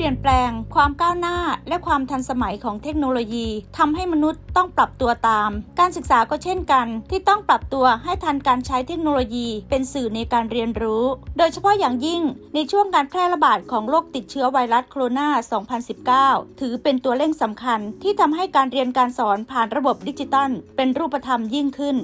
เปลี่ยนแปลง ความก้าวหน้า และความทันสมัยของเทคโนโลยีทำให้มนุษย์ต้องปรับตัวตาม การศึกษาก็เช่นกัน ที่ต้องปรับตัวให้ทันการใช้เทคโนโลยี เป็นสื่อในการเรียนรู้ โดยเฉพาะอย่างยิ่งในช่วงการแพร่ระบาดของโรคติดเชื้อไวรัสโคโรนา 2019 ถือเป็นตัวเร่งสำคัญที่ทำให้การเรียนการสอนผ่านระบบดิจิตอลเป็นรูปธรรมยิ่งขึ้น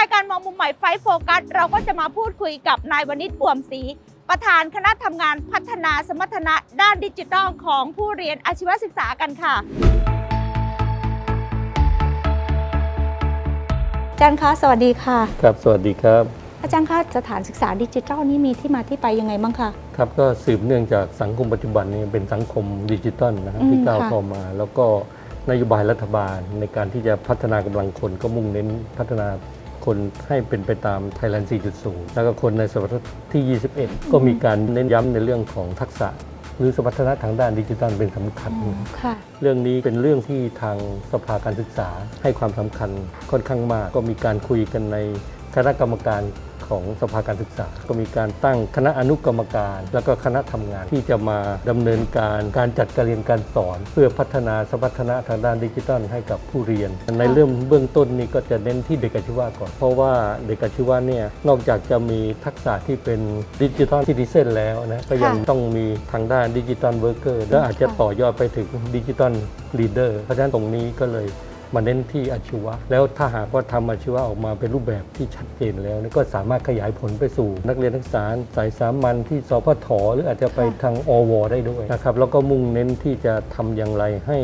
รายการมองมุมใหม่ไฟโฟกัส เราก็จะมาพูดคุยกับนายวณิชอ่วมศรีประธานคณะทำงานพัฒนาสมรรถนะด้านดิจิทัลของผู้เรียนอาชีวศึกษากันค่ะอาจารย์คะสวัสดีค่ะ ครับ สวัสดีครับ อาจารย์คะสถานศึกษาดิจิทัลนี่มีที่มาที่ไปยังไงบ้างคะครับก็สืบเนื่องจากสังคมปัจจุบันนี้เป็นสังคมดิจิตอลนะครับอืมที่ก้าวค่ะเข้ามา แล้วก็นโยบายรัฐบาลในการที่จะพัฒนากำลังคนก็มุ่งเน้นพัฒนา คนให้เป็นไปตาม Thailand 4.0 แล้วก็คนในศตวรรษที่ 21 ก็มีการเน้นย้ำในเรื่องของทักษะ หรือสมรรถนะทางด้านดิจิทัลเป็นสำคัญ ค่ะ เรื่องนี้เป็นเรื่องที่ทางสภาการศึกษาให้ความสำคัญค่อนข้างมาก ก็มีการคุยกันใน คณะกรรมการของสภาการศึกษา ก็มีการตั้งคณะอนุกรรมการ แล้วก็คณะทำงานที่จะมาดำเนินการการจัดการเรียนการสอน เพื่อพัฒนาสมรรถนะทางด้านดิจิทัลให้กับผู้เรียน ในเรื่องเบื้องต้นนี้ก็จะเน้นที่เด็กอาชีวะก่อน เพราะว่าเด็กอาชีวะเนี่ยนอกจากจะมีทักษะที่เป็นดิจิทัลซิติเซนแล้วนะก็ยังค่ะต้องมีทางด้านดิจิตอลเวิร์กเกอร์และอาจจะค่ะต่อยอดไปถึงดิจิตอลลีดเดอร์เพราะฉะนั้นตรงนี้ก็เลย มาเน้นที่อาชีวะ แล้วถ้าหากว่าทำอาชีวะออกมาเป็นรูปแบบที่ชัดเจนแล้วนี่ก็สามารถขยายผลไปสู่ นักเรียนนักศึกษาสายสามัญที่สพทหรืออาจจะไปทางอว ได้ด้วยนะครับแล้วก็มุ่งเน้นที่จะทำอย่างไรให้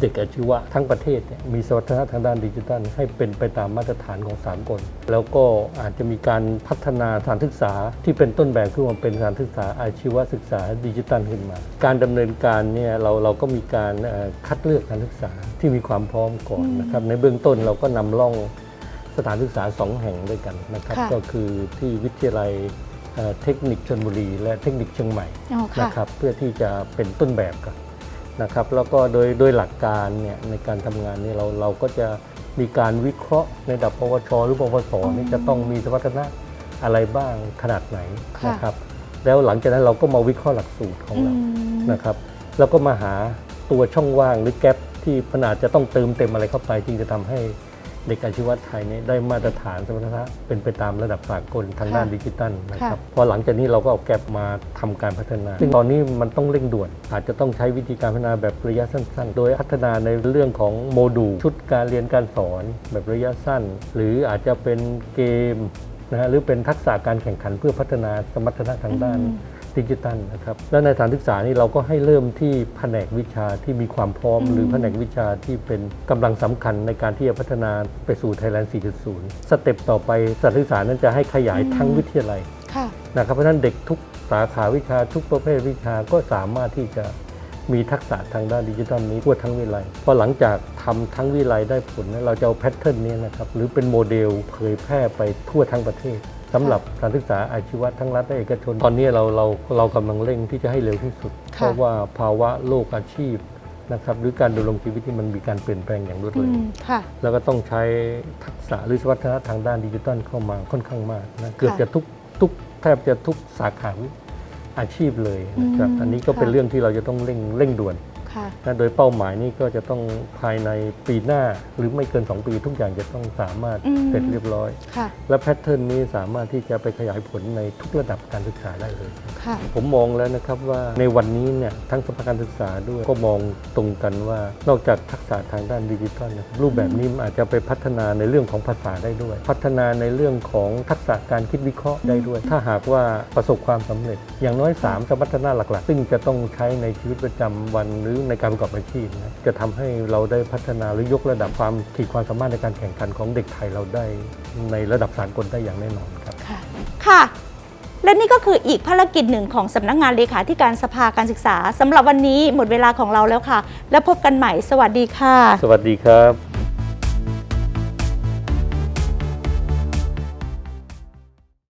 เด็กอาชีวะทั้งประเทศเนี่ยมีสมรรถนะทางด้านดิจิทัล ให้เป็นไปตามมาตรฐานของสากลแล้วก็อาจจะมีการพัฒนาสถานศึกษาที่เป็นต้นแบบขึ้นมาเป็นสถานศึกษาอาชีวศึกษาดิจิทัลขึ้นมา การดำเนินการเนี่ยเราเราก็มีการเอ่อคัดเลือกสถานศึกษาที่มีความพร้อมก่อนนะครับในเบื้องต้นเราก็นำร่องสถานศึกษาสองแห่งด้วยกันนะครับ ค่ะก็คือที่วิทยาลัยเอ่อเทคนิคชนบุรี และเทคนิคเชียงใหม่อ๋อค่ะ นะครับเพื่อที่จะเป็นต้นแบบกันนะครับ แล้วก็โดยโดยหลักการเนี่ยในการทำงานเนี่ยเราเราก็จะมีการวิเคราะห์ในระดับปวช หรือปวสนี่จะต้องมีสมรรถนะอะไรบ้างขนาดไหนค่ะนะครับ แล้วหลังจากนั้นเราก็มาวิเคราะห์หลักสูตรของเราอืมนะครับแล้วก็มาหาตัวช่องว่างหรือแกลบ ที่มันอาจจะต้องเติมเต็มอะไรเข้าไปจึงจะทำให้เด็กอาชีวะไทยเนี่ยได้มาตรฐานสมรรถนะเป็นไปตามระดับสากลทางด้านค่ะดิจิตัลนะครับค่ะพอหลังจากนี้เราก็เอาแกลบมาทำการพัฒนา ซึ่งตอนนี้มันต้องเร่งด่วน อาจจะต้องใช้วิธีการพัฒนาแบบระยะสั้น ๆ โดยพัฒนาในเรื่องของโมดูลชุดการเรียนการสอนแบบระยะสั้น หรืออาจจะเป็นเกมนะฮะหรือเป็นทักษะการแข่งขันเพื่อพัฒนาสมรรถนะทางด้านอืม ดิจิตัลนะครับและในสถานศึกษานี่เราก็ให้เริ่มที่แผนกวิชาที่มีความพร้อมอืมหรือแผนกวิชาที่เป็นกำลังสำคัญในการที่จะพัฒนาไปสู่ Thailand 4.0 สเต็ปต่อไปสถานศึกษานั้นจะให้ขยายทั้งวิทยาลัยค่ะนะครับเพราะฉะนั้นเด็กทุกสาขาวิชาทุกประเภทวิชาก็สามารถที่จะมีทักษะทางด้านดิจิทัลนี้ทั่วทั้งวิไลพอหลังจากทำทั้งวิไลได้ผลเนี่ยเราจะเอาแพทเทิร์นนี้นะครับหรือเป็นโมเดลเผยแพร่ไปทั่วทั้งประเทศ สำหรับการศึกษาอาชีวะทั้งรัฐและเอกชน ตอนนี้เราเราเรากำลังเร่งที่จะให้เร็วที่สุดค่ะเพราะว่าภาวะโลกอาชีพนะครับหรือการดำรงชีวิตที่มันมีการเปลี่ยนแปลงอย่างรวดอืเร็วมค่ะแล้วก็ต้องใช้ทักษะหรือสมรรถนะทางด้านดิจิทัลเข้ามาค่อนข้างมากนะเกือบจะทุกทุกแทบจะทุกสาขาอาชีพเลยนะครับอืมอันนี้ก็เป็นค่ะเรื่องที่เราจะต้องเร่งเร่งด่วนค่ะนะ โดยเป้าหมายนี้ก็จะต้องภายในปีหน้าหรือไม่เกิน 2 ปีทุกอย่างจะต้องสามารถอืมเสร็จเรียบร้อยค่ะและแพทเทิร์นนี้สามารถที่จะไปขยายผลในทุกระดับการศึกษาได้เลยค่ะผมมองแล้วนะครับว่าในวันนี้เนี่ยทั้งสภาการศึกษาด้วยก็มองตรงกันว่านอกจากทักษะทางด้านดิจิทัลนะครับรูปแบบนี้มันอาจจะไปพัฒนาในเรื่องของภาษาได้ด้วย พัฒนาในเรื่องของทักษะการคิดวิเคราะห์ได้ด้วย ถ้าหากว่าประสบความสำเร็จ อย่างน้อย 3 สมรรถนะหลักๆ ซึ่งจะต้องใช้ในชีวิตประจำวันหรือในการประกอบอาชีพนะจะทำให้เราได้พัฒนาหรือยกระดับความขีดความสามารถในการแข่งขันของเด็กไทยเราได้ในระดับสากลได้อย่างแน่นอนครับค่ะค่ะและนี่ก็คืออีกภารกิจหนึ่งของสำนักงานเลขาธิการสภาการศึกษาสำหรับวันนี้หมดเวลาของเราแล้วค่ะ แล้วพบกันใหม่ สวัสดีค่ะ สวัสดีครับ